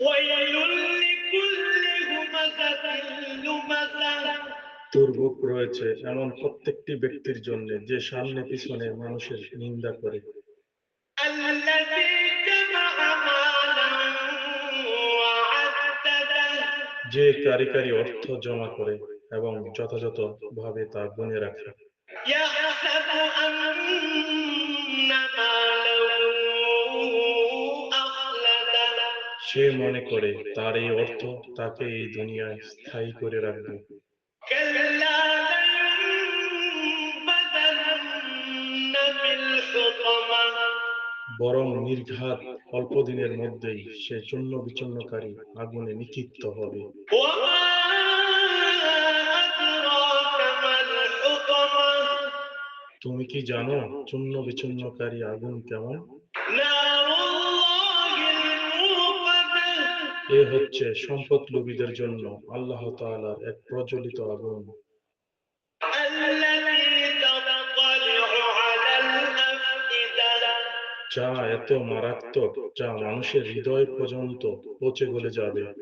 তোর দুর্ভোগ রয়েছে এমন প্রত্যেকটি ব্যক্তির জন্য যে সামনে পিছনে মানুষের নিন্দা করে। যে কারি কারি অর্থ জমা করে এবং যথাযথ ভাবে তা গুনে রাখে। সে মনে করে তার এই অর্থ তাকে এই দুনিয়ায় স্থায়ী করে রাখবে। বরং নির্ঘাত অল্প দিনের মধ্যেই সে চূন্য বিচন্নকারী আগুনে নিক্ষিপ্ত হবে। তুমি কি জানো চূন্য বিচন্নকারী আগুন কেমন? না এ হচ্ছে সম্পদ লোভীদের জন্য আল্লাহ তাআলার এক প্রজ্বলিত আগুন। যা এত মারাত্মক, যা মানুষের হৃদয় পর্যন্ত পচে গলে যাবে।